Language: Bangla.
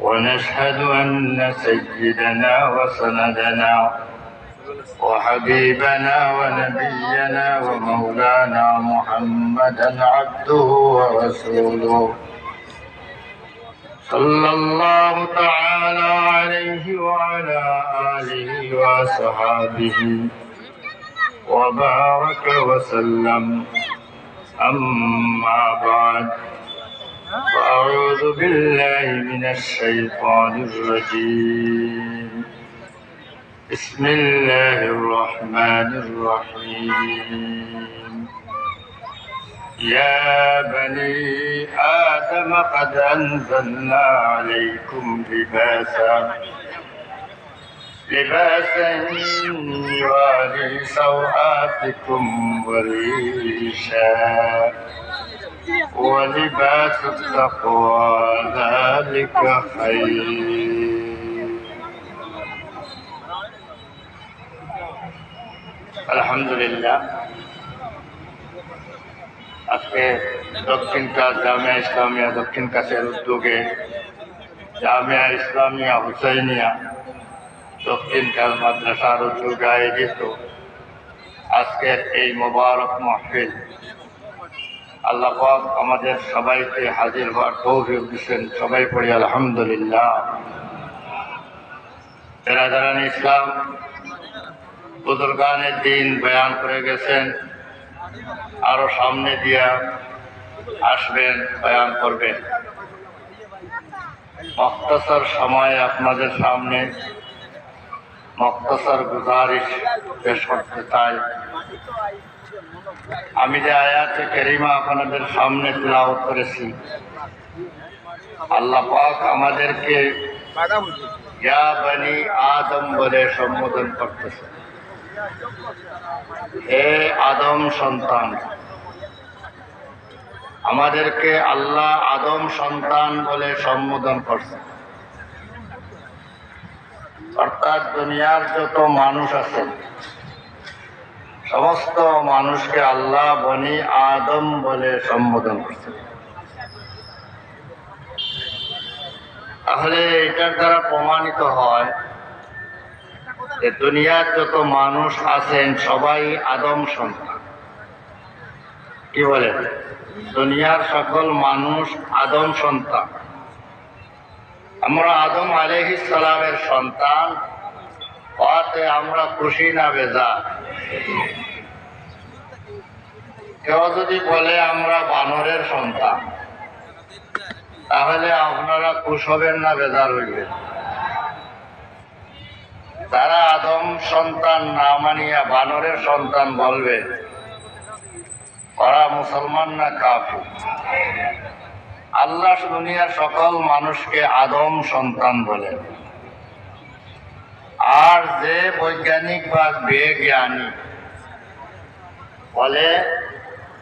ونشهد أن سيدنا وسندنا وحبيبنا ونبينا ومولانا محمدا عبده ورسوله. صلى الله تعالى عليه وعلى آله وصحابه وبارك وسلم. أما بعد. فأعوذ بالله من الشيطان الرجيم. بسم الله الرحمن الرحيم. يا بني آدم قد أنزلنا عليكم لباسا لباسا يواري سوآتكم وريشا. ولباس التقوى ذلك خير আলহামদুলিল্লাহ আজকে দক্ষিণ কাজ জামিয়া ইসলামিয়া দক্ষিণ কাছের উদ্যোগে জামিয়া ইসলামিয়া হুসাইনিয়া দক্ষিণ কাজ মাদ্রাসার উদ্যোগে আয়োজিত আজকের এই মোবারক মাহফিল আল্লাহ আমাদের সবাইকে হাজির হওয়ার তৌফিক দিচ্ছেন সবাই পড়ি, আলহামদুলিল্লাহ। বেরাদারান ইসলাম বুজুর্গানের দিন বয়ান করে গেছেন, আরও সামনে দিয়া আসবেন, বয়ান করবেন। মক্তসর সময় আপনাদের সামনে মক্তসর গুজারিশ পেশ করতে চাই। আমি যে আয়াতে কেরিমা আপনাদের সামনে তিলাওয়াত করেছি, আল্লাহ পাক আমাদেরকে ইয়া বনি আদম বলে সম্বোধন করতেছে। হে আদম সন্তান, আমাদেরকে আল্লাহ আদম সন্তান বলে সম্বোধন করছে। অর্থাৎ দুনিয়ার যত মানুষ আছে, সমস্ত মানুষকে আল্লাহ বনি আদম বলে সম্বোধন করছে। তাহলে এটার দ্বারা প্রমাণিত হয় যে দুনিয়ার যত মানুষ আছেন, সবাই আদম সন্তান। কি বলে দুনিয়ার সকল মানুষ আদম সন্তান। আমরা আদম সালামের সন্তান হওয়াতে আমরা খুশি না বেজা কেউ যদি বলে আমরা বানরের সন্তান, তাহলে আপনারা খুশ হবেন না বেজার হইবেন। তারা আদম সন্তান না মানিয়া বানরের সন্তান বলবে, ওরা মুসলমান না কাফি আল্লাহ দুনিয়ার সকল মানুষকে আদম সন্তান বলে। আর যে বৈজ্ঞানিক বা বে জ্ঞানী বলে